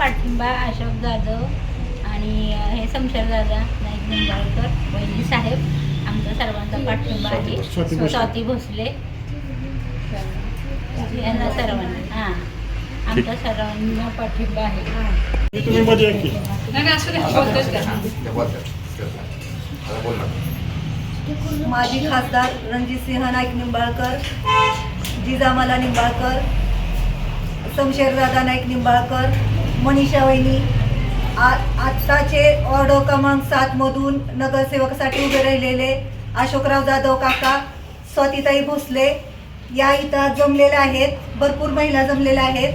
पाठिंबा अशोक जाधव आणि हे शमशेर दादा नाईक निंबाळकर वहिनी साहेब आमचा सर्वांचा पाठिंबा आहे. स्वाती भोसले. यांना सर्वांना हां. आमचा सर्वांना पाठिंबा आहे. माजी खासदार रणजितसिंह नाईक निंबाळकर जिजामाला निंबाळकर शमशेरदादा नाईक निंबाळकर मनीषा वहिनी आ आत्ताचे ऑर्डर क्रमांक सातमधून नगरसेवकासाठी उभे राहिलेले अशोकराव जाधव काका स्वातीताई भोसले या इथं जमलेल्या आहेत भरपूर महिला जमलेल्या आहेत.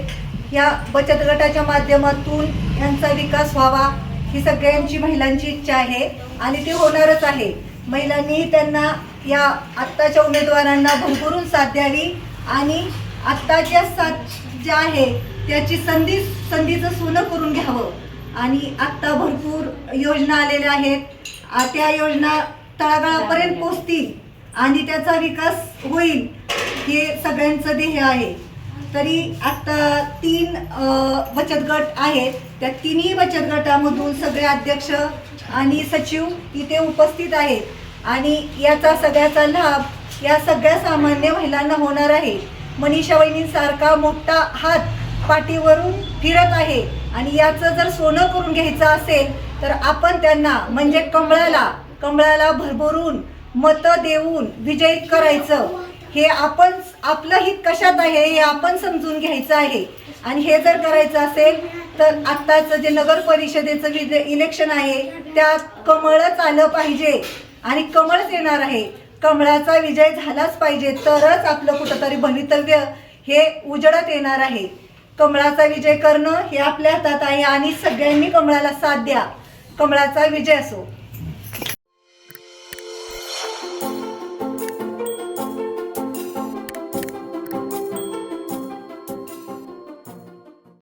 या बचत गटाच्या माध्यमातून यांचा विकास व्हावा ही सगळ्यांची महिलांची इच्छा आहे आणि ते होणारच आहे. महिलांनी त्यांना या आत्ताच्या उमेदवारांना भरभरून साथ द्यावी आणि आत्ताच्या साथ ज्या आहे त्याची संधी संधीचं सोनं करून घ्यावं. आणि आत्ता भरपूर योजना आलेल्या आहेत. त्या योजना तळागाळापर्यंत पोचतील आणि त्याचा विकास होईल हे सगळ्यांचं ध्येय आहे. तरी आता तीन बचत गट आहेत. त्या तिन्ही बचत गटामधून सगळे अध्यक्ष आणि सचिव इथे उपस्थित आहेत. आणि याचा सगळ्याचा लाभ या सगळ्या सामान्य महिलांना होणार आहे. मनीषा वहिनींसारखा मोठा हात पाठीवरून फिरत आहे. आणि याचं जर सोनं करून घ्यायचं असेल तर आपण त्यांना म्हणजे कमळाला कमळाला भरभरून मतं देऊन विजयी करायचं. हे आपण आपलं हित कशात आहे हे आपण समजून घ्यायचं आहे. आणि हे जर करायचं असेल तर आत्ताचं जे नगर परिषदेचं विज- इलेक्शन आहे त्यात कमळच आलं पाहिजे. आणि कमळच येणार आहे. कमळाचा विजय झालाच पाहिजे तरच आपलं कुठंतरी भवितव्य हे उजडत येणार आहे. कमळाचा विजय करणं हे आपल्या हातात आहे आणि सगळ्यांनी कमळाला साथ द्या. कमळाचा विजय असो.